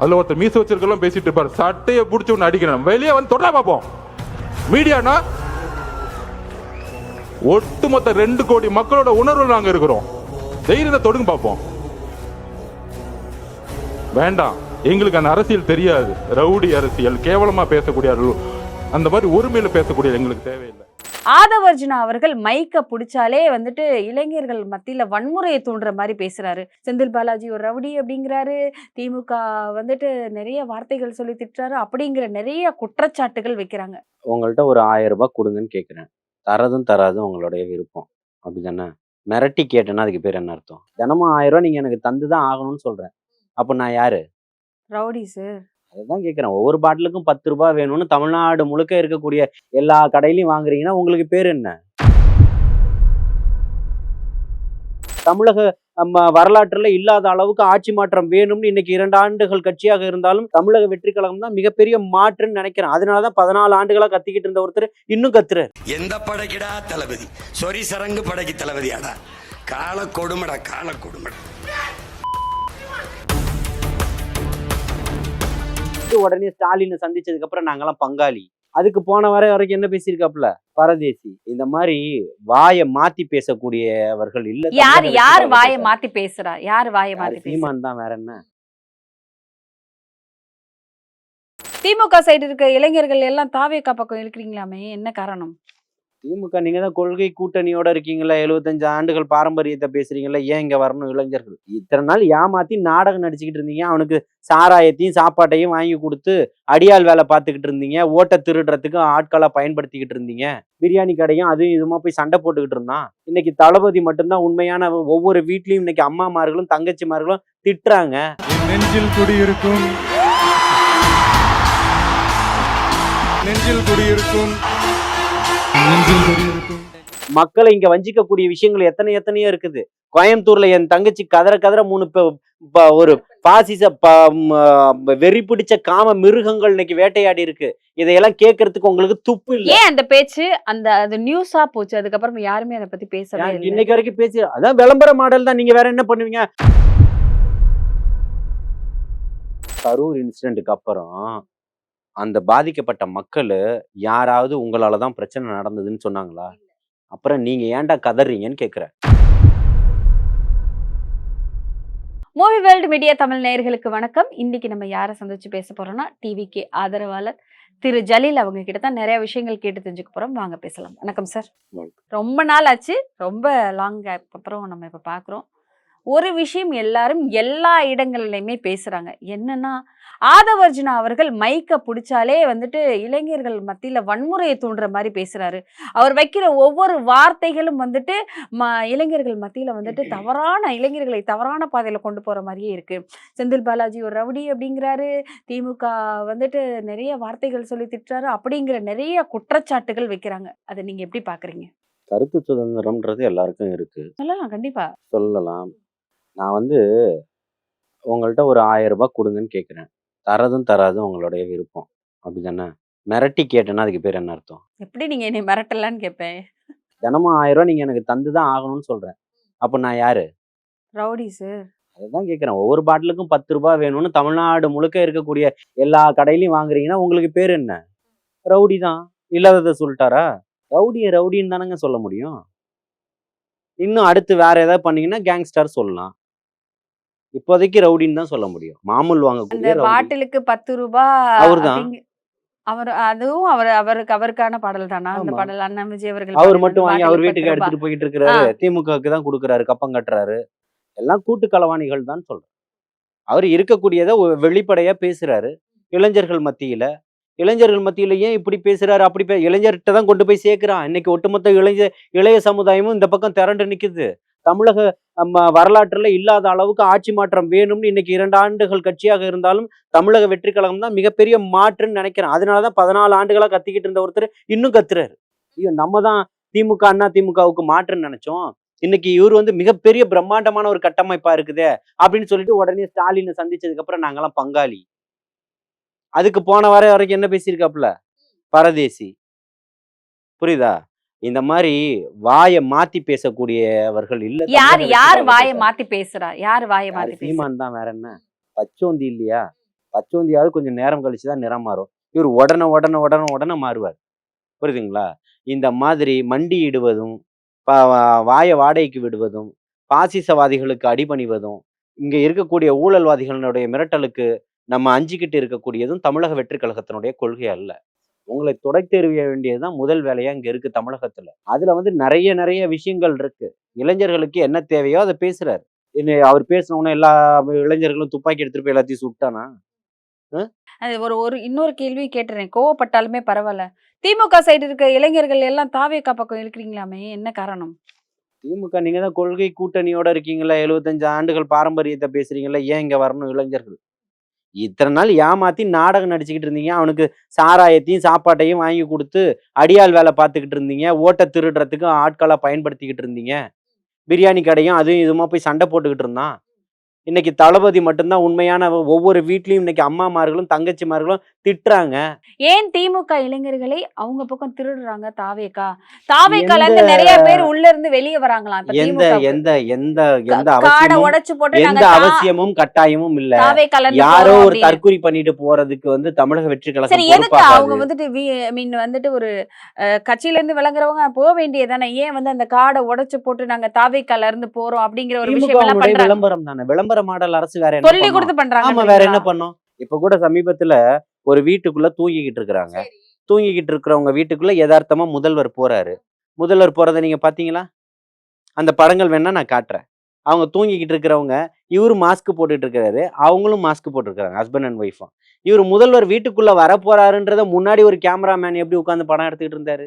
அதில் ஒருத்தர் மீச வச்சிருக்கலாம் பேசிட்டு இருப்பார். சட்டையை பிடிச்சி ஒன்று அடிக்கிறேன் வெளியே வந்து தொடர பார்ப்போம். மீடியானா? ஒட்டுமொத்த ரெண்டு கோடி மக்களோட உணர்வு நாங்கள் இருக்கிறோம். தைரியத்தை தொடுங்க பார்ப்போம். வேண்டாம். எங்களுக்கு அந்த அரசியல் தெரியாது. ரவுடி அரசியல் கேவலமாக பேசக்கூடிய அந்த மாதிரி உரிமையில் பேசக்கூடிய எங்களுக்கு தேவையில்லை. ஆதவர்ஜுனா அவர்கள் மைக்க பிடிச்சாலே வந்துட்டு இளைஞர்கள் மத்தியில வன்முறையை தூண்டுற மாதிரி பேசுறாரு. செந்தில் பாலாஜி ஒரு ரவுடி அப்படிங்கிறாரு. திமுக வந்துட்டு நிறைய வார்த்தைகள் சொல்லி திட்டுறாரு. அப்படிங்கிற நிறைய குற்றச்சாட்டுகள் வைக்கிறாங்க. உங்கள்கிட்ட ஒரு ஆயிரம் ரூபாய் கொடுங்கன்னு கேட்குறேன் தரதும் தராதும் உங்களுடைய விருப்பம். அப்படிதானே? மிரட்டி கேட்டேன்னா அதுக்கு பேர் என்ன அர்த்தம்? தினமும் ஆயிரம் ரூபாய் நீங்க எனக்கு தந்து தான் ஆகணும்னு சொல்றேன். அப்போ நான் யாரு? ரவுடி சார் அதுதான் கேட்குறேன் ஒவ்வொரு பாட்டிலுக்கும் பத்து ரூபாய் வேணும்னு தமிழ்நாடு முழுக்க இருக்கக்கூடிய எல்லா கடையிலையும் வாங்குறீங்கன்னா உங்களுக்கு பேர் என்ன? தமிழக நம்ம வரலாற்றுல இல்லாத அளவுக்கு ஆட்சி மாற்றம் வேணும்னு இன்னைக்கு இரண்டு ஆண்டுகள் கட்சியாக இருந்தாலும் தமிழக வெற்றி கழகம் தான் மிகப்பெரிய மாற்றுன்னு நினைக்கிறேன். அதனாலதான் பதினாலு ஆண்டுகளா கத்திக்கிட்டு இருந்த ஒருத்தர் இன்னும் கத்துறாரு. எந்த படைக்குடா தளபதி? சொரி சரங்கு படைக்கு தளபதியாடா. கால கொடுமடா கால கொடுமடா. உடனே ஸ்டாலின் சந்திச்சதுக்கு அப்புறம் நாங்கெல்லாம் பங்காளி. அதுக்கு போன வரை வரைக்கும் என்ன பேசியிருக்காப்புல? பரதேசி. இந்த மாதிரி வாயை மாத்தி பேசக்கூடியவர்கள் இல்ல யார் யார் வாயை. மாத்தி பேசுறா? யார் வாயை? மாத்தி சீமான் தான் வேற என்ன? திமுக சைடு இருக்க இளைஞர்கள் எல்லாம் தாவேக்கா பக்கம் இருக்கிறீங்களாமே என்ன காரணம்? திமுக நீங்க தான் கொள்கை கூட்டணியோட இருக்கீங்களா எழுபத்தஞ்சு ஆண்டுகள் பாரம்பரியத்தை பேசுறீங்களா ஏன் இங்க வரணும் இளைஞர்கள்? இத்தனை நாள் ஏமாத்தி நாடகம் நடிச்சுக்கிட்டு இருந்தீங்க அவனுக்கு சாராயத்தையும் சாப்பாட்டையும் வாங்கி கொடுத்து அடியால் வேலை பார்த்துக்கிட்டு இருந்தீங்க ஓட்டை திருடுறதுக்கு ஆட்களா பயன்படுத்திக்கிட்டு இருந்தீங்க பிரியாணி கடையும் அதுவும் இதுமா போய் சண்டை போட்டுக்கிட்டு இருந்தான். இன்னைக்கு தளபதி மட்டும்தான் உண்மையான ஒவ்வொரு வீட்லயும் இன்னைக்கு அம்மாமார்களும் தங்கச்சிமார்களும் திட்டுறாங்க. நெஞ்சில் குடியிருக்கும். நெஞ்சில் குடியிருக்கும். மக்களை இங்க வஞ்சிக்கக்கூடிய விஷயங்கள் எத்தனை எத்தனையோ இருக்குது. கோயம்புத்தூர்ல என் தங்கச்சி கதற கதற மூணு ஒரு பாசிச வெறி பிடிச்ச காம மிருகங்கள் இன்னைக்கு வேட்டையாடி இருக்கு. இதையெல்லாம் கேட்கறதுக்கு உங்களுக்கு துப்பு இல்ல. ஏன் அந்த பேச்சு? அந்த அது நியூஸா போச்சு. அதுக்கப்புறம் யாருமே அதை பத்தி இல்லை. இன்னைக்கு வரைக்கும் பேசி அதான் விளம்பர மாடல் தான். நீங்க வேற என்ன பண்ணுவீங்க? கரூர் இன்சிடென்ட்டுக்கு அப்புறம் அந்த பாதிக்கப்பட்ட மக்கள் யாராவது உங்களால தான் பிரச்சனை நடந்ததுன்னு சொன்னாங்களா? அப்புறம் நீங்க ஏன்டா கதறீங்கன்னு கேக்குறேன். மூவி வேர்ல்டு மீடியா தமிழ் நேயர்களுக்கு வணக்கம். இன்னைக்கு நம்ம யாரை சந்திச்சு பேச போறோம்னா டிவிக்கு ஆதரவாளர் திரு ஜலீல் அவங்க கிட்ட தான் நிறைய விஷயங்கள் கேட்டு தெரிஞ்சுக்க போறோம். வாங்க பேசலாம். வணக்கம் சார். ரொம்ப நாள் ஆச்சு. ரொம்ப லாங் கேப் அப்புறம் நம்ம இப்ப பாக்குறோம். ஒரு விஷயம் எல்லாரும் எல்லா இடங்கள்லையுமே பேசுறாங்க. என்னன்னா ஆதவர்ஜுனா அவர்கள் மைக்க பிடிச்சாலே வந்துட்டு இளைஞர்கள் மத்தியில வன்முறையை தூண்டுற மாதிரி பேசுறாரு. அவர் வைக்கிற ஒவ்வொரு வார்த்தைகளும் வந்துட்டு ம இளைஞர்கள் மத்தியில வந்துட்டு தவறான இளைஞர்களை தவறான பாதையில கொண்டு போற மாதிரியே இருக்கு. செந்தில் பாலாஜி ஒரு ரவுடி அப்படிங்கிறாரு. திமுக வந்துட்டு நிறைய வார்த்தைகள் சொல்லி திட்டுறாரு. அப்படிங்கிற நிறைய குற்றச்சாட்டுகள் வைக்கிறாங்க. அதை நீங்க எப்படி பாக்குறீங்க? கருத்து சுதந்திரம்ன்றது எல்லாருக்கும் இருக்கு. சொல்லலாம் கண்டிப்பா. சொல்லலாம். நான் வந்து உங்கள்கிட்ட ஒரு ஆயிரம் ரூபாய் கொடுங்கன்னு கேட்குறேன். தரதும் தராதும் உங்களுடைய விருப்பம். அப்படிதானே மிரட்டி கேட்டேன்னா அதுக்கு பேர் என்ன அர்த்தம்? எப்படி நீங்க என்னை மிரட்டலான்னு கேட்பேன் தினமும் ஆயிரம் ரூபாய் நீங்க எனக்கு தந்து தான் ஆகணும்னு சொல்றேன். அப்போ நான் யாரு? ரவுடி சார் அதுதான் கேட்குறேன். ஒவ்வொரு பாட்டிலுக்கும் பத்து ரூபாய் வேணும்னு தமிழ்நாடு முழுக்க இருக்கக்கூடிய எல்லா கடையிலையும் வாங்குறீங்கன்னா உங்களுக்கு பேர் என்ன? ரவுடி தான். இல்லாததை சொல்லிட்டாரா? ரவுடியை ரவுடின்னு தானங்க சொல்ல முடியும். இன்னும் அடுத்து வேற ஏதாவது பண்ணீங்கன்னா கேங்ஸ்டர் சொல்லலாம். இப்போதைக்கு ரவுடின்னு தான் சொல்ல முடியும். மாமூல் ரவுடி. பாட்டிலுக்கு பத்து ரூபாய் அவர்தான். அவர் அதுவும் அவர் அவருக்கு அவருக்கான பாடல் தானா? அந்த. பாடல் அண்ணா விஜய் அவர்கள் அவர் மட்டும் வாங்கி அவர் வீட்டுக்கு. எடுத்துட்டு போயிட்டு இருக்கிறாரு. திமுகவுக்கு தான் கொடுக்குறாரு கப்பம் கட்டுறாரு. எல்லாம் கூட்டு களவாணிகள் தான் சொல்றேன் அவர் இருக்கக்கூடியதை வெளிப்படையா பேசுறாரு. இளைஞர்கள் மத்தியில இளைஞர்கள் மத்தியில ஏன் இப்படி பேசுறாரு? அப்படி பே இளைஞர்கிட்ட தான் கொண்டு போய் சேர்க்கிறான். இன்னைக்கு ஒட்டுமொத்த இளைஞ இளைய சமுதாயமும் இந்த பக்கம் திரண்டு நிக்குது. தமிழக வரலாற்றில் இல்லாத அளவுக்கு ஆட்சி மாற்றம் வேணும்னு இன்னைக்கு இரண்டு ஆண்டுகள் கட்சியாக இருந்தாலும் தமிழக வெற்றி கழகம் தான் மிகப்பெரிய மாற்றுன்னு நினைக்கிறேன். அதனால தான் பதினாலு ஆண்டுகளாக கத்திக்கிட்டு இருந்த ஒருத்தர் இன்னும் கத்துறாரு. ஐயோ நம்ம தான் திமுக அண்ணா திமுகவுக்கு மாற்றுன்னு நினைச்சோம். இன்னைக்கு இவர் வந்து மிகப்பெரிய பிரம்மாண்டமான ஒரு கட்டமைப்பா இருக்குதே அப்படின்னு சொல்லிட்டு உடனே ஸ்டாலினை சந்திச்சதுக்கு அப்புறம் நாங்கெல்லாம் பங்காளி. அதுக்கு போன வரை வரைக்கும் என்ன பேசியிருக்காப்புல? பரதேசி. புரியுதா? இந்த மாதிரி வாயை மாத்தி பேசக்கூடியவர்கள் இல்ல யார் யார் வாயை. மாத்தி பேசுறா? யார் வாயை? மாத்தி சீமான் தான் வேற என்ன? பச்சோந்தி இல்லையா? பச்சோந்தியாவது கொஞ்சம் நேரம் கழிச்சு தான் நிறம் மாறும். இவர் உடனே உடனே உடனே உடனே மாறுவார். புரியுதுங்களா? இந்த மாதிரி மண்டியிடுவதும் வாயை வாடகைக்கு விடுவதும் பாசிசவாதிகளுக்கு அடிபணிவதும் இங்க இருக்கக்கூடிய ஊழல்வாதிகளுடைய மிரட்டலுக்கு நம்ம அஞ்சிக்கிட்டு இருக்கக்கூடியதும் தமிழக வெற்றி கழகத்தினுடைய கொள்கை அல்ல. உங்களை துடைத்தெறிய வேண்டியதுதான் முதல் வேலையா இங்க இருக்கு தமிழகத்துல. அதுல வந்து நிறைய நிறைய விஷயங்கள் இருக்கு. இளைஞர்களுக்கு என்ன தேவையோ அதை பேசுறாரு. என்ன அவர் பேசினோன்னே எல்லா இளைஞர்களும் துப்பாக்கி எடுத்துட்டு போய் எல்லாத்தையும் சுட்டானா? அது ஒரு ஒரு இன்னொரு கேள்வி கேட்டுறேன். கோவப்பட்டாலுமே பரவாயில்ல. திமுக சைடு இருக்க இளைஞர்கள் எல்லாம் தாவேக்கா பக்கம் இருக்கிறீங்களாமே என்ன காரணம்? திமுக நீங்க தான் கொள்கை கூட்டணியோட இருக்கீங்களா எழுபத்தஞ்சு ஆண்டுகள் பாரம்பரியத்தை பேசுறீங்களா ஏன் இங்க வரணும் இளைஞர்கள்? இத்தனை நாள் ஏமாத்தி நாடகம் நடிச்சுக்கிட்டு இருந்தீங்க. அவனுக்கு சாராயத்தையும் சாப்பாட்டையும் வாங்கி கொடுத்து அடியால் வேலை பார்த்துக்கிட்டு இருந்தீங்க. ஓட்ட திருடுறதுக்கு ஆட்களை பயன்படுத்திக்கிட்டு இருந்தீங்க. பிரியாணி கடையும் அதுவும் இதுமா போய் சண்டை போட்டுக்கிட்டு இருந்தான். இன்னைக்கு தளபதி மட்டும்தான் உண்மையான ஒவ்வொரு வீட்லயும் இன்னைக்கு அம்மாமார்களும் தங்கச்சிமார்களும் திட்டுறாங்க. ஏன் திமுக இளைஞர்களை அவங்க பக்கம் திருடுறாங்க தாவேக்கா? தாவேக்கால இருந்து நிறைய பேர் உள்ள இருந்து வெளியே வராங்களாம் இப்ப எந்த எந்த எந்த எந்த உடைச்சு போட்டு எந்த அவசியமும் கட்டாயமும் இல்ல. யாரோ ஒரு. தற்கொலை பண்ணிட்டு போறதுக்கு வந்து தமிழக வெற்றி சரி கழகம் எதுக்கு அவங்க வந்துட்டு மீன் வந்துட்டு ஒரு கட்சியில இருந்து விளங்குறவங்க போக வேண்டியதானே ஏன் வந்து அந்த காடை உடைச்சு போட்டு நாங்க தாவேக்கால இருந்து போறோம் அப்படிங்கிற ஒரு விஷயம் திமுகவுடைய பண்றாங்க? விளம்பரம் விளம்பர மாடல் அரசு வேற என்ன சொல்லி? கொடுத்து பண்றாங்க ஆமா வேற என்ன பண்ணும்? இப்ப கூட சமீபத்துல ஒரு வீட்டுக்குள்ள தூங்கிக்கிட்டு இருக்கிறாங்க. தூங்கிக்கிட்டு இருக்கிறவங்க வீட்டுக்குள்ள யதார்த்தமா முதல்வர் போறாரு. முதல்வர் போறதை நீங்க பாத்தீங்களா? அந்த படங்கள் வேணா நான் காட்டுறேன். அவங்க தூங்கிக்கிட்டு இருக்கிறவங்க இவரு மாஸ்க் போட்டுட்டு இருக்கிறாரு அவங்களும் மாஸ்க் போட்டுருக்காங்க ஹஸ்பண்ட் அண்ட் ஒய்ஃபும் இவர் முதல்வர் வீட்டுக்குள்ள வர போறாருன்றத முன்னாடி ஒரு கேமராமேன் எப்படி உட்காந்து படம் எடுத்துக்கிட்டு இருந்தாரு?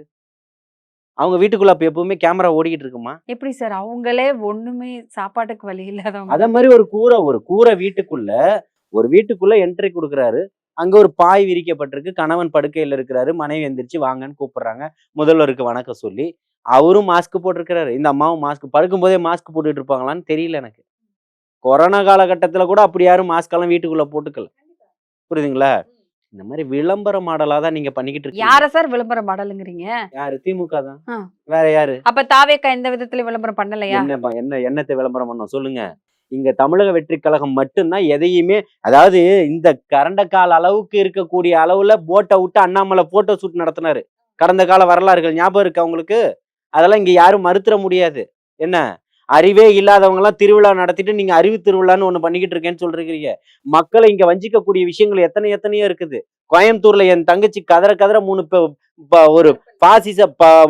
அவங்க வீட்டுக்குள்ள அப்ப எப்பவுமே கேமரா ஓடிக்கிட்டு இருக்குமா? எப்படி சார் அவங்களே ஒண்ணுமே சாப்பாட்டுக்கு வழி இல்லாதவங்க. அத மாதிரி ஒரு கூரை ஒரு கூரை வீட்டுக்குள்ள ஒரு வீட்டுக்குள்ள என்ட்ரி கொடுக்குறாரு. அங்க ஒரு பாய் விரிக்கப்பட்டிருக்கு கணவன் படுக்கையில இருக்கிறாரு மனைவி எந்திரிச்சு வாங்கன்னு கூப்பிடுறாங்க. முதல்வருக்கு வணக்கம் சொல்லி அவரும் மாஸ்க் போட்டிருக்கிறாரு. இந்த அம்மாவும் மாஸ்க் படுக்கும்போதே மாஸ்க் போட்டுட்டு இருப்பாங்களான்னு தெரியல எனக்கு. கொரோனா காலகட்டத்துல கூட அப்படி யாரும் மாஸ்க் எல்லாம் வீட்டுக்குள்ள போட்டுக்கல. புரியுதுங்களா? இந்த மாதிரி விளம்பர மாடலா தான் நீங்க பண்ணிக்கிட்டு இருக்கீங்க. யார சார் விளம்பரம் மாடலுங்கிறீங்க? யாரு? திமுக தான். வேற யாரு? அப்ப தாவேக்கா எந்த விதத்துல விளம்பரம் பண்ணலையா? என்ன என்ன என்னத்தை விளம்பரம் பண்ணோம் சொல்லுங்க. இங்க தமிழக வெற்றி கழகம் மட்டும்தான் எதையுமே அதாவது இந்த கரண்டக்கால் அளவுக்கு இருக்கக்கூடிய அளவுல போட்டை விட்டு அண்ணாமலை போட்டோ ஷூட் நடத்தினாரு. கடந்த கால வரலாறுகள் ஞாபகம் இருக்கு அவங்களுக்கு அதெல்லாம் இங்க யாரும் மறுத்துற முடியாது. என்ன? அறிவே இல்லாதவங்க எல்லாம் திருவிழா நடத்திட்டு நீங்க அறிவு திருவிழான்னு ஒண்ணு பண்ணிக்கிட்டு இருக்கேன்னு சொல்றீங்க. மக்களை இங்க வஞ்சிக்கக்கூடிய விஷயங்கள் எத்தனை எத்தனையோ இருக்குது. கோயம்புத்தூர்ல என் தங்கச்சி கதற கதற மூணு ஒரு பாசிச ப-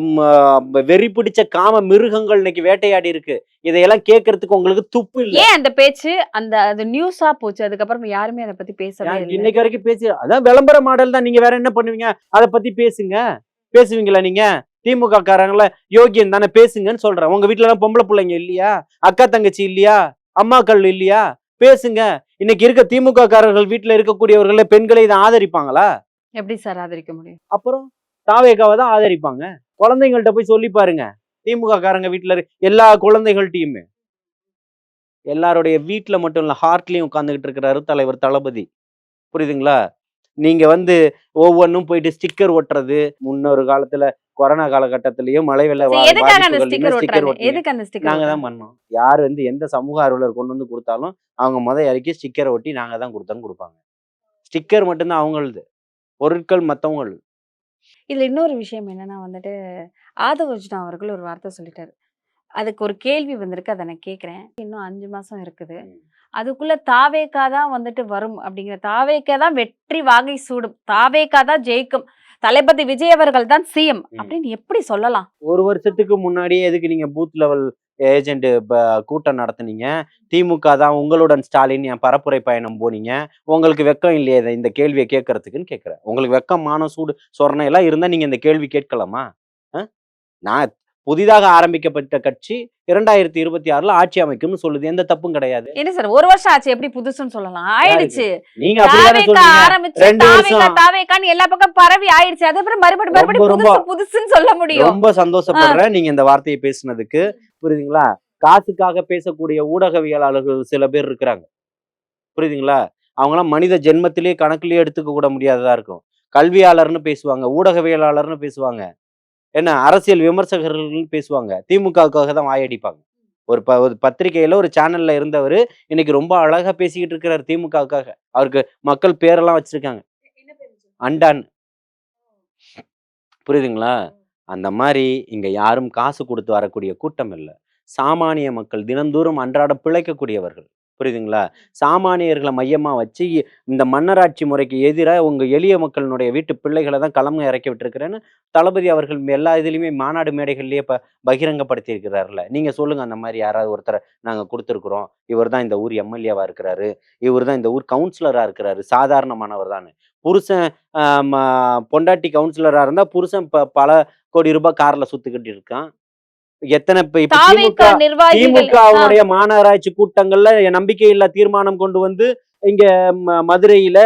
வெறி பிடிச்ச காம மிருகங்கள் இன்னைக்கு வேட்டையாடி இருக்கு. இதையெல்லாம் கேட்கறதுக்கு உங்களுக்கு துப்பு இல்ல. ஏன் அந்த பேச்சு? அந்த அது நியூஸா போச்சு. அதுக்கப்புறம் யாருமே அதை பத்தி இல்லை. இன்னைக்கு வரைக்கும் பேசி அதான் விளம்பர மாடல் தான். நீங்க வேற என்ன பண்ணுவீங்க? அதை பத்தி பேசுங்க. பேசுவீங்களா நீங்க? திமுக காரங்கள யோகியன் தானே பேசுங்கன்னு சொல்றேன். உங்க வீட்டுல எல்லாம் பொம்பளை பிள்ளைங்க இல்லையா? அக்கா தங்கச்சி இல்லையா? அம்மாக்கள் இல்லையா? பேசுங்க. இன்னைக்கு இருக்க திமுக காரர்கள் வீட்டுல இருக்கக்கூடியவர்களே பெண்களை இதை ஆதரிப்பாங்களா? எப்படி சார் ஆதரிக்க முடியும்? அப்புறம் தாவேக்காவை தான் ஆதரிப்பாங்க. குழந்தைங்கள்ட்ட போய் சொல்லி பாருங்க. திமுக காரங்க வீட்டுல இருக்க எல்லா குழந்தைகள்ட்டையுமே. எல்லாருடைய வீட்டுல மட்டும் இல்ல ஹார்ட்லயும் உட்காந்துக்கிட்டு இருக்கிறாரு தலைவர் தளபதி. புரியுதுங்களா? நீங்க வந்து ஒவ்வொன்றும் போயிட்டு ஸ்டிக்கர் ஒட்டுறது. முன்னொரு காலத்துல கொரோனா காலகட்டத்திலயும் மழை வெள்ள நாங்க தான் பண்ணோம். யார் வந்து எந்த சமூக ஆர்வலர் கொண்டு வந்து கொடுத்தாலும் அவங்க முத இறக்கி ஸ்டிக்கரை ஒட்டி நாங்க தான் கொடுத்தோன்னு கொடுப்பாங்க. ஸ்டிக்கர் மட்டும்தான் அவங்களது. பொருட்கள் மத்தவங்களது. இதுல இன்னொரு விஷயம் என்னன்னா வந்துட்டு ஆதவர்ஜுனா அவர்கள் ஒரு வார்த்தை சொல்லிட்டாரு. அதுக்கு ஒரு கேள்வி வந்திருக்கு அதை நான் கேட்குறேன் இன்னும் அஞ்சு மாசம் இருக்குது. அதுக்குள்ள தாவேக்கா தான் வந்துட்டு வரும் அப்படிங்கிற தாவேக்கா தான் வெற்றி வாகை சூடும். தாவேக்கா தான் ஜெயிக்கும். தளபதி விஜய் அவர்கள் தான் சிஎம். அப்படின்னு எப்படி சொல்லலாம்? ஒரு வருஷத்துக்கு முன்னாடியே எதுக்கு நீங்க பூத் லெவல் ஏஜென்ட் கூட்டம் நடத்துனீங்க? திமுக தான் உங்களுடன் ஸ்டாலின் என் பரப்புரை பயணம் போனீங்க. உங்களுக்கு வெக்கம் இல்லையே இந்த கேள்வியை கேட்கறதுக்குன்னு கேட்குறேன் உங்களுக்கு வெக்கம் மானம் சூடு சொரணை எல்லாம் இருந்தா நீங்க இந்த கேள்வி கேட்கலாமா? நான் புதிதாக ஆரம்பிக்கப்பட்ட கட்சி இரண்டாயிரத்தி இருபத்தி ஆறுல ஆட்சி அமைக்கும்னு சொல்லுது. எந்த தப்பும் கிடையாது. என்ன சார் ஒரு வருஷம் ஆச்சு எப்படி புதுசுன்னு சொல்லலாம்? ஆயிடுச்சு. நீங்க ஆரம்பிச்சு எல்லா பக்கம் பரவி ஆயிடுச்சு. அதுக்கப்புறம் மறுபடியும் மறுபடியும். புதுசு புதுசுன்னு சொல்ல முடியும். ரொம்ப சந்தோஷப்படுறேன் நீங்க இந்த வார்த்தையை பேசுனதுக்கு. புரியுதுங்களா? காசுக்காக பேசக்கூடிய ஊடகவியலாளர்கள் சில பேர் இருக்கிறாங்க. புரியுதுங்களா? அவங்களாம் மனித ஜென்மத்திலேயே கணக்குலயே எடுத்துக்க கூட முடியாததா இருக்கும். கல்வியாளர்னு பேசுவாங்க ஊடகவியலாளர்னு பேசுவாங்க. என்ன அரசியல் விமர்சகர்கள்னு பேசுவாங்க. திமுகவுக்காக தான் வாயடிப்பாங்க ஒரு ப ஒரு பத்திரிகையில ஒரு சேனல்ல இருந்தவர் இன்னைக்கு ரொம்ப அழகா பேசிக்கிட்டு இருக்கிறார் திமுகவுக்காக. அவருக்கு மக்கள் பேரெல்லாம் வச்சிருக்காங்க. அண்டான். புரியுதுங்களா? அந்த மாதிரி இங்க யாரும் காசு கொடுத்து வரக்கூடிய கூட்டம் இல்லை. சாமானிய மக்கள் தினந்தோறும் அன்றாட பிழைக்கக்கூடியவர்கள். புரியுதுங்களா? சாமானியர்களை மையமாக வச்சு இந்த மன்னராட்சி முறைக்கு எதிராக உங்கள் எளிய மக்களினுடைய வீட்டு பிள்ளைகளை தான் களம் இறக்கி விட்டுருக்கிறேன்னு தளபதி அவர்கள் எல்லா இதுலேயுமே மாநாடு மேடைகள்லேயே இப்போ பகிரங்கப்படுத்தி நீங்கள் சொல்லுங்கள் அந்த மாதிரி யாராவது ஒருத்தரை நாங்கள் கொடுத்துருக்குறோம். இவர் தான் இந்த ஊர் எம்எல்ஏவாக இருக்கிறாரு. இவர் தான் இந்த ஊர் கவுன்சிலராக இருக்கிறாரு. சாதாரணமானவர் தான். புருஷன் பொண்டாட்டி கவுன்சிலராக இருந்தால் புருஷன் ப- பல கோடி ரூபாய் காரில் சுற்றுக்கிட்டு இருக்கான். எத்தனை திமுக நிர்வாகிகள் திமுகவுடைய மாநகராட்சி கூட்டங்கள்ல நம்பிக்கையில்லா தீர்மானம் கொண்டு வந்து இங்க மதுரையில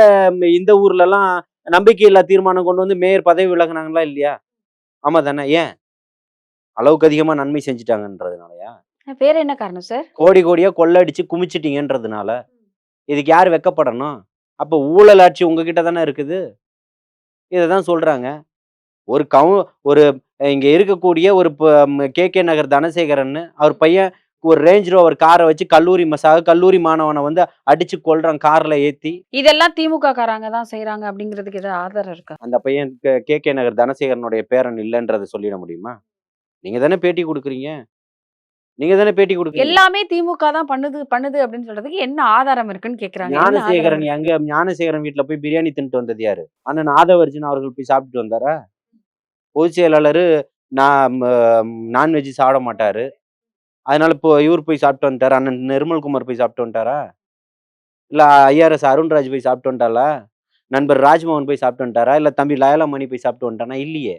இந்த ஊர்ல எல்லாம் நம்பிக்கையில்லா தீர்மானம் கொண்டு வந்து மேயர் பதவி விலகுனாங்களா இல்லையா? ஆமா தானே ஏன்? அளவுக்கு அதிகமா நன்மை செஞ்சுட்டாங்கன்றதுனாலயா? வேற என்ன காரணம் சார் கோடி கோடியா கொள்ளடிச்சு குமிச்சிட்டீங்கன்றதுனால. இதுக்கு யார் வெக்கப்படணும்? அப்ப ஊழல் ஆட்சி உங்ககிட்ட தானே இருக்குது. இதை தான் சொல்றாங்க. ஒரு கவு ஒரு இங்க இருக்கக்கூடிய ஒரு கே கே நகர் தனசேகரன் அவர் பையன் ஒரு ரேஞ்ச் ரோவர் காரை வச்சு கல்லூரி மசாக கல்லூரி மாணவனை வந்து அடிச்சு கொல்றான் கார்ல ஏத்தி. இதெல்லாம் திமுக காரங்க தான் செய்யறாங்க அப்படிங்கிறதுக்கு ஏதாவது ஆதாரம் இருக்கா? அந்த பையன் கே கே நகர் தனசேகரனுடைய பேரன் இல்லைன்றதை சொல்லிட முடியுமா? நீங்க தானே பேட்டி கொடுக்குறீங்க? நீங்க தானே பேட்டி கொடுக்குறீங்க? எல்லாமே திமுக தான் பண்ணுது பண்ணுது அப்படின்னு சொல்றதுக்கு என்ன ஆதாரம் இருக்குன்னு கேக்குறாங்க? ஞானசேகரன்? எங்க ஞானசேகரன் வீட்ல போய் பிரியாணி தின்ட்டு வந்தது யாரு? அண்ணன் ஆதவர்ஜுன் அவர்கள் போய் சாப்பிட்டு வந்தாரா? பொதுச் செயலாளர் நான் நான்வெஜ் சாப்பிட மாட்டார். அதனால இப்போ இவர் போய் சாப்பிட்டு வந்துட்டார்? அண்ணன் நிர்மல்குமார் போய் சாப்பிட்டு வந்துட்டாரா? இல்லை ஐஆர்எஸ் அருண்ராஜ் போய் சாப்பிட்டு வந்துட்டாளா? நண்பர் ராஜ்மோகன் போய் சாப்பிட்டு வந்துட்டாரா? இல்லை தம்பி லயலாமணி போய் சாப்பிட்டு வந்துட்டானா? இல்லையே.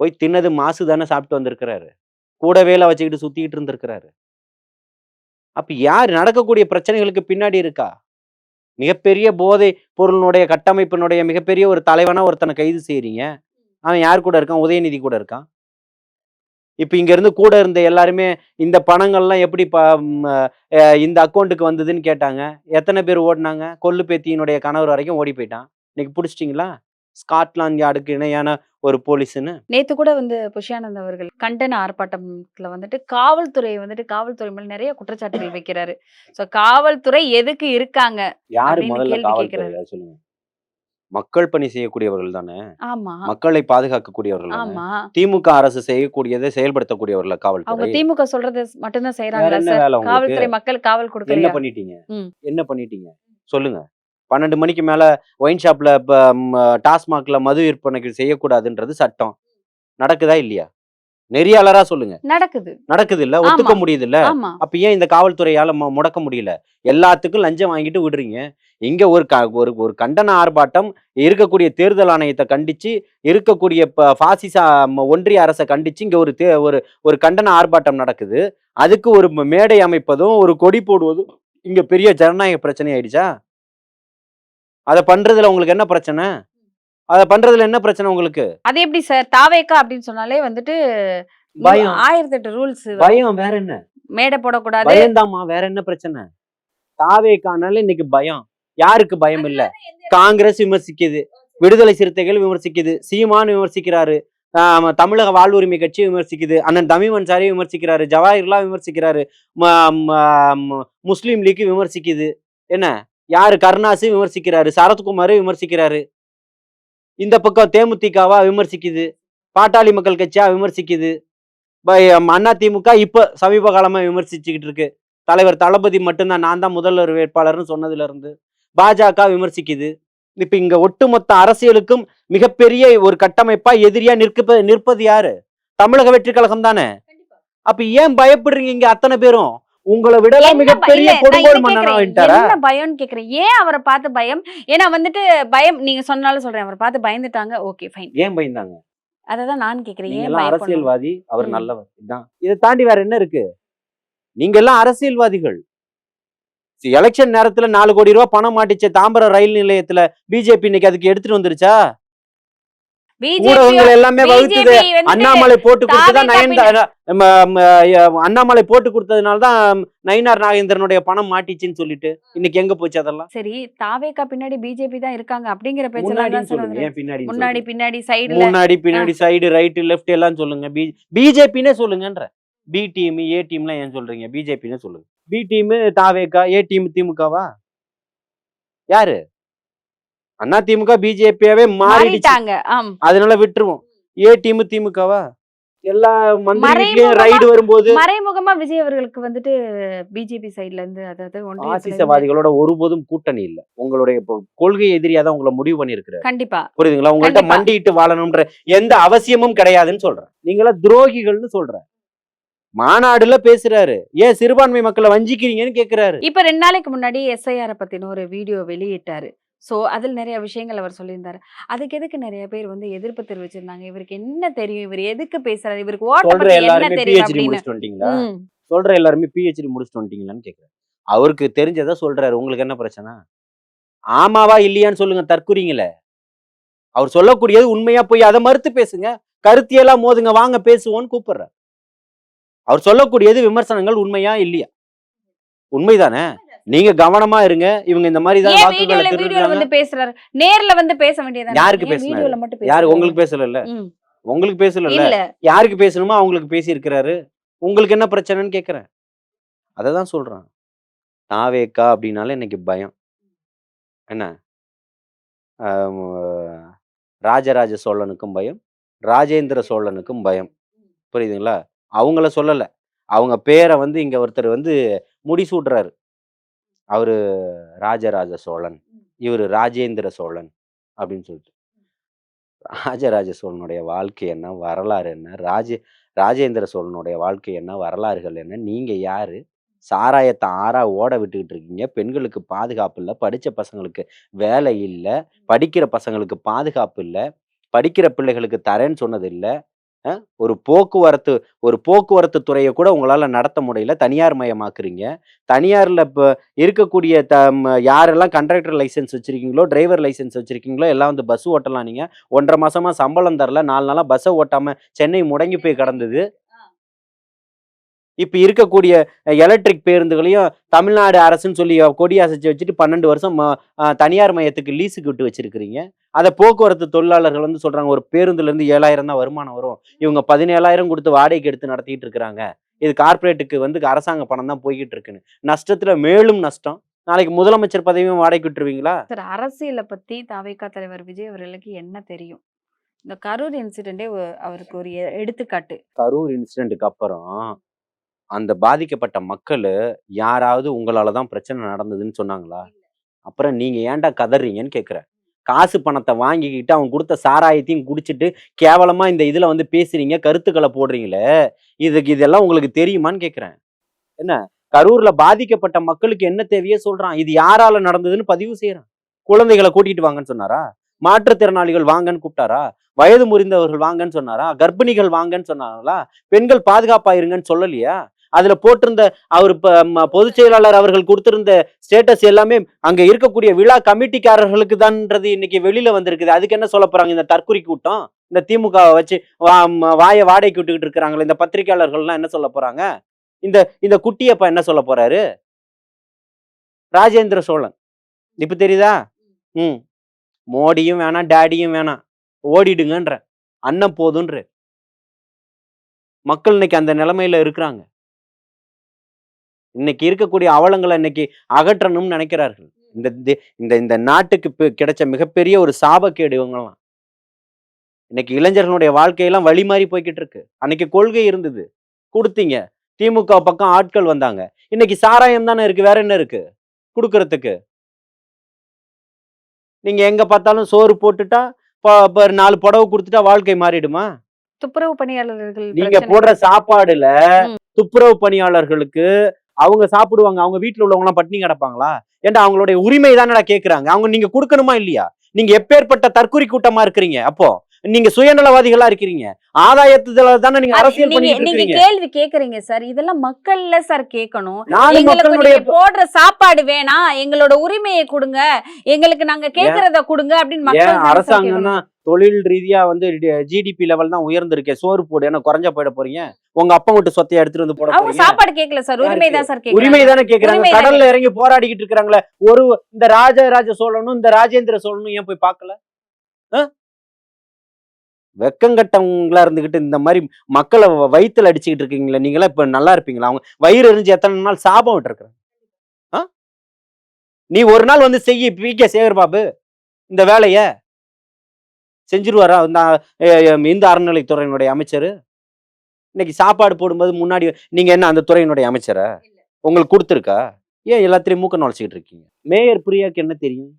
போய் தின்னது மாசு தானே சாப்பிட்டு வந்திருக்கிறாரு. கூட வேலை வச்சுக்கிட்டு சுத்திக்கிட்டு இருந்திருக்கிறாரு. அப்போ யார் நடக்கக்கூடிய பிரச்சனைகளுக்கு பின்னாடி இருக்கா? மிகப்பெரிய போதை பொருளினுடைய கட்டமைப்பினுடைய மிகப்பெரிய ஒரு தலைவனா ஒருத்தனை கைது செய்கிறீங்க அவன் யார் கூட இருக்கான்? உதயநிதி கூட இருக்கான். இப்ப இங்க இருந்து கூட இருந்த எல்லாருமே இந்த பணங்கள்லாம் எப்படி ப இந்த அக்கௌண்ட்டுக்கு வந்ததுன்னு கேட்டாங்க. எத்தனை பேர் ஓடினாங்க? கொல்லு பேத்தியினுடைய கணவர் வரைக்கும் ஓடி போயிட்டான். இன்னைக்கு பிடிச்சிட்டிங்களா? ஸ்காட்லாந்து யார்டுக்கு இணையான ஒரு போலீஸ்னு நேத்து கூட வந்து புஷ்யானந்த் அவர்கள் கண்டன ஆர்ப்பாட்டத்துல வந்துட்டு காவல்துறை வந்துட்டு காவல்துறை மேல நிறைய குற்றச்சாட்டுகள் வைக்கிறாரு. சோ காவல்துறை எதுக்கு இருக்காங்க? யாரு முதல்ல காவல்துறை சொல்லுங்க. மக்கள் பணி செய்யக்கூடியவர்கள் தானே? மக்களை பாதுகாக்கக்கூடியவர்கள் திமுக அரசு செய்யக்கூடியதை செயல்படுத்தக்கூடியவர்கள் காவல்துறை. திமுக சொல்றது மட்டும்தான் என்ன உங்களுக்கு? காவல்துறை மக்கள் காவல் என்ன கொடுக்கலையா? பண்ணிட்டீங்க. என்ன பண்ணிட்டீங்க? சொல்லுங்க. பன்னெண்டு மணிக்கு மேல ஒயின் ஷாப்ல டாஸ்மாக்ல மது விற்பனைக்கு செய்யக்கூடாதுன்றது சட்டம். நடக்குதா இல்லையா? நெறியாளரா சொல்லுங்க. நடக்குது. நடக்குது இல்ல? ஒத்துக்க. முடியுது இல்ல? அப்ப ஏன் இந்த காவல்துறையால முடக்க முடியல? எல்லாத்துக்கும் லஞ்சம் வாங்கிட்டு விடுறீங்க. இங்க ஒரு க ஒரு ஒரு கண்டன ஆர்ப்பாட்டம் இருக்கக்கூடிய தேர்தல் ஆணையத்தை கண்டிச்சு இருக்கக்கூடிய ப- பாசிச ம- ஒன்றிய அரசை கண்டிச்சு இங்க ஒரு தே- ஒரு ஒரு கண்டன ஆர்ப்பாட்டம் நடக்குது. அதுக்கு ஒரு மேடை அமைப்பதும் ஒரு கொடி போடுவதும் இங்க பெரிய ஜனநாயக பிரச்சனை ஆயிடுச்சா? அதை பண்றதுல உங்களுக்கு என்ன பிரச்சனை? அதை பண்றதுல என்ன பிரச்சனை உங்களுக்கு? அது எப்படி சார்? தாவேக்கா அப்படின்னு சொன்னாலே வந்துட்டு பயம். ஆயிரத்தி எட்டு ரூல்ஸ் பயம் வேற என்ன? மேடை போடக்கூடாது. பயந்தாம்மா வேற என்ன பிரச்சனை? தாவேக்கானால இன்னைக்கு பயம். யாருக்கு பயம் இல்ல காங்கிரஸ் விமர்சிக்குது விடுதலை சிறுத்தைகள் விமர்சிக்குது சீமான் விமர்சிக்கிறாரு தமிழக வாழ்வுரிமை கட்சி விமர்சிக்குது அண்ணன் தமிழ் சாரி விமர்சிக்கிறாரு ஜவாஹர்லா விமர்சிக்கிறாரு முஸ்லீம் லீக் விமர்சிக்குது. என்ன? யாரு கருணாசு விமர்சிக்கிறாரு சரத்குமார் விமர்சிக்கிறாரு. இந்த பக்கம் தேமுதிகவா விமர்சிக்குது பாட்டாளி மக்கள் கட்சியா விமர்சிக்குது. அண்ணா திமுக இப்ப சமீப காலமா விமர்சிச்சுக்கிட்டு இருக்கு. தலைவர் தளபதி மட்டும்தான் நான் தான் முதல்வர் வேட்பாளர்னு சொன்னதுல இருந்து. பாஜக விமர்சிக்குது. இப்ப இங்க ஒட்டுமொத்த அரசியலுக்கும் மிகப்பெரிய ஒரு கட்டமைப்பா எதிரியா நிற்க நிற்பது யாரு? தமிழக வெற்றி கழகம் தானே? அப்ப ஏன் பயப்படுறீங்க இங்க அத்தனை பேரும்? உங்களை விடலாம் மிகப்பெரிய என்ன பயம்னு கேக்குறேன்? ஏன் அவரை பார்த்து பயம்? ஏன்னா வந்துட்டு பயம் நீங்க சொன்னாலும் சொல்றேன் அவரை பார்த்து பயந்துட்டாங்க ஓகே ஃபைன் ஏன் பயந்தாங்க? அததான் நான் கேக்குறேன். ஏன் அரசியல்வாதி அவர். நல்லவர். இதான். இதை தாண்டி வேற என்ன இருக்கு? நீங்க எல்லாம் அரசியல்வாதிகள். எலெக்ஷன் நேரத்துல நாலு கோடி ரூபாய் பணம் மாட்டிச்ச தாம்பரம் ரயில் நிலையத்துல. பிஜேபி இன்னைக்கு அதுக்கு எடுத்துட்டு வந்துருச்சா? ஊடகங்கள் எல்லாமே வகுத்துது. அண்ணாமலை போட்டு கொடுத்ததா தாவேகா நயன் ம- ம- ய- அண்ணாமலை போட்டு கொடுத்ததுனால தான் நயினார் நாகேந்திரனுடைய பணம் மாட்டிச்சுன்னு சொல்லிட்டு. இன்னைக்கு எங்க போச்சு அதெல்லாம்? சரி தாவேக்கா பின்னாடி பிஜேபி தான் இருக்காங்க அப்படிங்கிற பின்னாடி முன்னாடி பின்னாடி சைடுல முன்னாடி பின்னாடி சைடு ரைட் லெஃப்ட் எல்லாம் சொல்லுங்க. பிஜேபினே சொல்லுங்கன்ற. பி டீம் ஏ டீம்லாம் ஏன் சொல்றீங்க? பிஜேபின்னு சொல்லுங்க. பி டீம் தாவேக்கா ஏ டீம் திமுகவா? யாரு? அண்ணா திமுக பிஜேபியாவே மாறிட்டாங்க. அதனால விட்டுருவோம். ஏ டீம் திமுகவா? எல்லா மந்திரி மறைமுகமா- ரைடு வரும்போது மறைமுகமா விஜய் அவர்களுக்கு வந்துட்டு பிஜேபி சைடுல இருந்து அதாவது ஆசிசவாதிகளோட ஒருபோதும் கூட்டணி இல்ல. உங்களுடைய கொள்கை எதிரியா தான் உங்களை முடிவு பண்ணிருக்கிறாரு கண்டிப்பா. புரியுதுங்களா? உங்கள்ட்ட. மண்டிட்டு வாழணும்ன்ற எந்த அவசியமும் கிடையாதுன்னு சொல்றேன். நீங்களா துரோகிகள்னு சொல்றேன். மாநாடுல பேசுறாரு. ஏன் சிறுபான்மை மக்களை வஞ்சிக்கிறீங்கன்னு கேக்குறாரு. இப்ப ரெண்டு நாளைக்கு முன்னாடி எஸ்ஐஆர் பத்தின ஒரு வீடியோ வெளியிட்டாரு. சோ அதில் நிறைய விஷயங்கள் அவர் சொல்லியிருந்தாரு. அதுக்கு எதுக்கு நிறைய பேர் வந்து எதிர்ப்பு தெரிவிச்சிருந்தாங்க? இவருக்கு என்ன தெரியும்? இவர் எதுக்கு பேசுறாரு? இவருக்கு ஓட்ட என்ன எல்லாருமே தெரியும் பிஹெச்டி அப்படின்னு. சொல்ற எல்லாருமே பிஹெச்டி முடிச்சுட்டு வந்துட்டீங்களான்னு கேக்குறாரு. அவருக்கு தெரிஞ்சதை சொல்றாரு. உங்களுக்கு என்ன பிரச்சனை? ஆமாவா இல்லையான்னு சொல்லுங்க. தற்குறீங்களே அவர் சொல்லக்கூடியது உண்மையா போய் அதை மறுத்து பேசுங்க. கருத்தியெல்லாம் மோதுங்க. வாங்க பேசுவோன்னு கூப்பிடுறாரு. அவர் சொல்லக்கூடியது விமர்சனங்கள் உண்மையா இல்லையா? உண்மைதானே? நீங்க கவனமா இருங்க. இவங்க இந்த மாதிரி தான் வாக்குகளை வீடியோல வந்து பேசுறாரு? நேர்ல வந்து பேச வேண்டியது யாருக்கு மட்டும் யாரு பேசுறாரு? உங்களுக்கு பேசல ம். உங்களுக்கு பேசல இல்ல. யாருக்கு பேசணுமோ அவங்களுக்கு பேசியிருக்கிறாரு. உங்களுக்கு என்ன பிரச்சனைன்னு கேட்குறேன் அதை தான் சொல்கிறேன் தாவேக்கா அப்படின்னாலே இன்னைக்கு பயம். என்ன? ராஜராஜ சோழனுக்கும் பயம். ராஜேந்திர சோழனுக்கும் பயம். புரியுதுங்களா? அவங்கள சொல்லலை. அவங்க பேரை வந்து இங்கே ஒருத்தர் வந்து முடிசூடுறாரு. அவர் ராஜராஜ சோழன். இவர் ராஜேந்திர சோழன் அப்படின்னு சொல்லிட்டு. ராஜராஜ சோழனுடைய வாழ்க்கை என்ன? வரலாறு என்ன? ராஜ ராஜேந்திர சோழனுடைய வாழ்க்கை என்ன? வரலாறுகள் என்ன? நீங்க யாரு? சாராயத்தை ஆறா ஓட விட்டுக்கிட்டு இருக்கீங்க. பெண்களுக்கு பாதுகாப்பு இல்லை. படிச்ச பசங்களுக்கு வேலை இல்லை. படிக்கிற பசங்களுக்கு பாதுகாப்பு இல்லை. படிக்கிற பிள்ளைகளுக்கு தரேன்னு சொன்னது இல்லை. ஒரு போக்குவரத்து ஒரு போக்குவரத்து துறையை கூட உங்களால் நடத்த முடியல. தனியார் மயமாக்குறீங்க. தனியாரில் இப்போ இருக்கக்கூடிய த யாரெல்லாம் கண்டக்டர் லைசன்ஸ் வச்சிருக்கீங்களோ டிரைவர் லைசென்ஸ் வச்சுருக்கீங்களோ எல்லாம் வந்து பஸ் ஓட்டலாம் நீங்கள் ஒன்றரை மாதமாக சம்பளம் தரல. நாலு நாளாக பஸ்ஸை ஓட்டாமல் சென்னை முடங்கி போய் கிடந்தது. இப்ப இருக்கக்கூடிய எலக்ட்ரிக் பேருந்துகளையும் தமிழ்நாடு அரசுன்னு சொல்லி கொடி அசைச்சு வச்சுட்டு பன்னெண்டு வருஷம் தனியார் மையத்துக்கு லீஸுக்கு விட்டு வச்சிருக்கிறீங்க. அதை போக்குவரத்து தொழிலாளர்கள் வந்து சொல்றாங்க ஒரு பேருந்துல இருந்து ஏழாயிரம் தான் வருமானம் வரும். இவங்க பதினேழாயிரம் கொடுத்து வாடகைக்கு எடுத்து நடத்திட்டு இருக்கிறாங்க. இது கார்ப்பரேட்டுக்கு வந்து அரசாங்க பணம் தான் போய்கிட்டு இருக்குன்னு. நஷ்டத்துல மேலும் நஷ்டம். நாளைக்கு முதலமைச்சர் பதவியும் வாடகைக்கு விட்டுருவீங்களா? சார் அரசியலை பத்தி தாவேகா தலைவர் விஜய் அவர்களுக்கு என்ன தெரியும்? இந்த கரூர் இன்சிடென்டே அவருக்கு ஒரு எடுத்துக்காட்டு. கரூர் இன்சிடென்ட்டுக்கு அப்புறம் அந்த பாதிக்கப்பட்ட மக்கள் யாராவது உங்களால தான் பிரச்சனை நடந்ததுன்னு சொன்னாங்களா? அப்புறம் நீங்க ஏன்டா கதறீங்கன்னு கேக்குறேன் காசு பணத்தை வாங்கிக்கிட்டு அவன் கொடுத்த சாராயத்தையும் குடிச்சிட்டு கேவலமா இந்த இதுல வந்து பேசுறீங்க கருத்துக்களை போடுறீங்களே இதுக்கு இதெல்லாம் உங்களுக்கு தெரியுமான்னு கேக்குறேன் என்ன? கரூர்ல பாதிக்கப்பட்ட மக்களுக்கு என்ன தேவையோ சொல்றான். இது யாரால நடந்ததுன்னு பதிவு செய்யறான் குழந்தைகளை கூட்டிட்டு வாங்கன்னு சொன்னாரா? மாற்றுத்திறனாளிகள் வாங்கன்னு கூப்பிட்டாரா? வயது முறிந்தவர்கள் வாங்கன்னு சொன்னாரா? கர்ப்பிணிகள் வாங்கன்னு சொன்னாங்களா? பெண்கள் பாதுகாப்பா இருங்கன்னு சொல்லலையா? அதுல போட்டிருந்த அவர் ம, பொதுச் செயலாளர் அவர்கள் கொடுத்திருந்த ஸ்டேட்டஸ் எல்லாமே அங்க இருக்கக்கூடிய விழா கமிட்டிக்காரர்களுக்கு தான்ன்றது இன்னைக்கு வெளியில வந்திருக்குது. அதுக்கு என்ன சொல்ல போறாங்க? இந்த தற்குறி கூட்டம் இந்த திமுகவை வச்சு வா- ம, வாயை வாடகைக்கு விட்டுக்கிட்டு இருக்கிறாங்களே இந்த பத்திரிகையாளர்கள்லாம் என்ன சொல்ல போறாங்க? இந்த இந்த குட்டியப்பா என்ன சொல்ல போறாரு? ராஜேந்திர சோழன். இப்ப தெரியுதா? ம். மோடியும் வேணாம் டேடியும் வேணாம். ஓடிடுங்கன்ற. அண்ணன் போதுன்ற மக்கள் இன்னைக்கு அந்த நிலைமையில இருக்கிறாங்க. இன்னைக்கு இருக்கக்கூடிய அவலங்களை இன்னைக்கு அகற்றணும்னு நினைக்கிறார்கள். இந்த இந்த இந்த நாட்டுக்கு கிடைச்ச மிகப்பெரிய ஒரு சாபக்கேடு இவங்கெல்லாம். இன்னைக்கு இளைஞர்களுடைய வாழ்க்கையெல்லாம் வழி மாறி போய்கிட்டு இருக்கு. அன்னைக்கு கொள்கை இருந்தது. கொடுத்தீங்க. திமுக பக்கம் ஆட்கள் வந்தாங்க. இன்னைக்கு சாராயம் தானே இருக்கு. வேற என்ன இருக்கு? கொடுக்கறதுக்கு. நீங்க எங்க பார்த்தாலும் சோறு போட்டுட்டா நாலு புடவை கொடுத்துட்டா வாழ்க்கை மாறிடுமா? துப்புரவு பணியாளர்கள் நீங்க போடுற சாப்பாடுல. துப்புரவு பணியாளர்களுக்கு அவங்க சாப்பிடுவாங்க அவங்க வீட்டுல உள்ளவங்க எல்லாம் பட்டினி கிடப்பாங்களா? ஏன்டா அவங்களுடைய உரிமை தானடா கேக்குறாங்க? அவங்க நீங்க கொடுக்கணுமா இல்லையா? நீங்க எப்பேற்பட்ட தற்கொலை கூட்டமா இருக்கிறீங்க அப்போ? நீங்க சுயநலவாதிகளா இருக்கிறீங்க. ஆதாயத்துல தானே நீங்க அரசியல் நீங்க கேள்வி கேக்குறீங்க சார் இதெல்லாம் மக்கள்ல சார் கேட்கணும் எங்களுக்கு போடுற சாப்பாடு வேணாம் எங்களோட உரிமையை கொடுங்க. எங்களுக்கு நாங்க கேக்குறத கொடுங்க அப்படின்னு மக்கள் ஏன் தானே சார் அரசாங்கம் கேட்கணும். தான் தொழில் ரீதியா வந்து ஜிடிபி லெவல் தான் உயர்ந்திருக்கே. சோறு போடு என்ன குறைஞ்சா போயிட போறீங்க. உங்க அப்பா வீட்டு சொத்தை எடுத்துட்டு வந்து போட அவங்க சாப்பாடு கேட்கல சார் உரிமை தான் சார் உரிமை கேக்குறாங்க. தானே கேக்குறாங்க. கடல்ல இறங்கி போராடிக்கிட்டு இருக்காங்களே ஒரு இந்த ராஜராஜ சோழனும் இந்த ராஜேந்திர சோழனும் ஏன் போய் பார்க்கல? வெக்கங்கட்டவங்களா இருந்துகிட்டு இந்த மாதிரி மக்களை வ- அடிச்சுக்கிட்டு இருக்கீங்களா நீங்களா இப்ப நல்லா இருப்பீங்களா? அவங்க வயிறு எரிஞ்சு எத்தனை நாள் சாபம் விட்டுருக்குறாங்க ஆ? நீ ஒரு நாள் வந்து செய்ய பி கே சேகர் பாபு இந்த வேலைய செஞ்சிருவாரா? இந்த இந்து அறநிலைத்துறையினுடைய அமைச்சர். இன்னைக்கு சாப்பாடு போடும்போது முன்னாடி நீங்க என்ன அந்த துறையினுடைய அமைச்சரா? உங்களுக்கு கொடுத்துருக்கா? ஏன் எல்லாத்திலையும் மூக்க நுழைச்சிக்கிட்டு இருக்கீங்க? மேயர் பிரியாக்கு என்ன தெரியும்?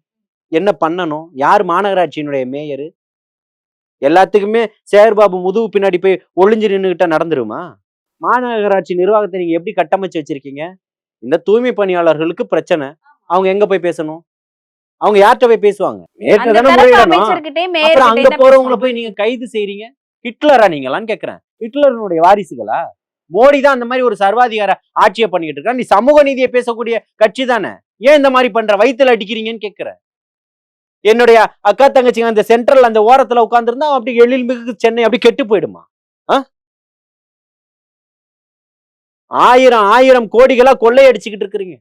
என்ன பண்ணணும்? யார் மாநகராட்சியினுடைய மேயர்? எல்லாத்துக்குமே சேகர்பாபு முதுகு பின்னாடி போய் ஒளிஞ்சு நின்றுகிட்டா நடந்துருமா? மாநகராட்சி நிர்வாகத்தை நீங்க எப்படி கட்டமைச்சு வச்சிருக்கீங்க? இந்த தூய்மை பணியாளர்களுக்கு பிரச்சனை. அவங்க எங்க போய் பேசணும்? அவங்க யார்கிட்ட போய் பேசுவாங்க? அங்க போறவங்கள போய் நீங்க கைது செய்றீங்க? ஹிட்லரா நீங்களான்னு கேக்குறேன். ஹிட்லருடைய வாரிசுகளா? மோடி தான் அந்த மாதிரி ஒரு சர்வாதிகார ஆட்சியை பண்ணிக்கிட்டு இருக்கா நீ சமூக நீதியை பேசக்கூடிய கட்சி தானே? ஏன் இந்த மாதிரி பண்ற? வயித்துல அடிக்கிறீங்கன்னு கேக்குறேன். என்னுடைய அக்கா தங்கச்சிங்க அந்த சென்ட்ரல் அந்த ஓரத்துல உட்கார்ந்திருந்தா அப்படி எழில் மிகு சென்னை அப்படி கெட்டு போயிடுமா? ஆயிரம் ஆயிரம் கோடிகளா கொள்ளையடிச்சுக்கிட்டு இருக்கிறீங்க.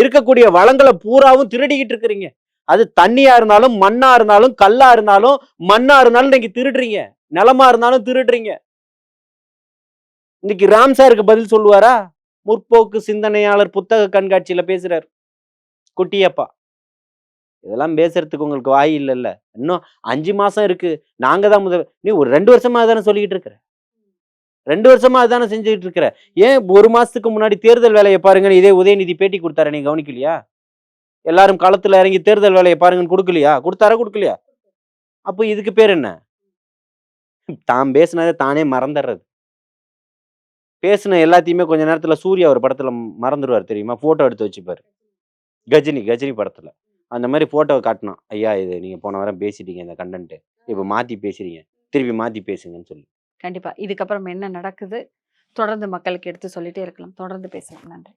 இருக்கக்கூடிய வளங்களை பூராவும் திருடிக்கிட்டு இருக்கிறீங்க. அது தண்ணியா இருந்தாலும் மண்ணா இருந்தாலும் கல்லா இருந்தாலும் மண்ணா இருந்தாலும் இன்னைக்கு திருடுறீங்க. நிலமா இருந்தாலும் திருடுறீங்க. இன்னைக்கு ராம் சாருக்கு பதில் சொல்லுவாரா? முற்போக்கு சிந்தனையாளர் புத்தக கண்காட்சியில பேசுறாரு. குட்டியப்பா. இதெல்லாம் பேசுறதுக்கு உங்களுக்கு வாய் இல்லைல்ல. இன்னும் அஞ்சு மாசம் இருக்கு. நாங்க தான் முதல் நீ ஒரு ரெண்டு வருஷமா தானே சொல்லிக்கிட்டு இருக்கிற? ரெண்டு வருஷமா அதானே செஞ்சுக்கிட்டு இருக்கிற? ஏன் ஒரு மாசத்துக்கு முன்னாடி தேர்தல் வேலையை பாருங்கன்னு இதே உதயநிதி பேட்டி கொடுத்தாரு நீங்க கவனிக்கலையா? எல்லாரும் களத்துல இறங்கி தேர்தல் வேலையை பாருங்கன்னு கொடுக்கலையா? கொடுத்தாரா கொடுக்கலையா? அப்போ இதுக்கு பேர் என்ன? தான் பேசினதை தானே மறந்துடுறது. பேசின எல்லாத்தையுமே கொஞ்ச நேரத்துல சூர்யா ஒரு படத்துல மறந்துடுவார் தெரியுமா? போட்டோ எடுத்து வச்சுப்பாரு. கஜினி கஜினி படத்துல. அந்த மாதிரி போட்டோவை காட்டினான். ஐயா இது நீங்க போன வாரம் பேசிட்டீங்க இந்த கண்டென்ட் இப்போ மாத்தி பேசுறீங்க. திருப்பி மாத்தி பேசுங்கன்னு சொல்லி. கண்டிப்பா. இதுக்கப்புறம் என்ன நடக்குது? தொடர்ந்து மக்களுக்கு எடுத்து சொல்லிட்டே இருக்கலாம். தொடர்ந்து பேசலாம். நன்றி.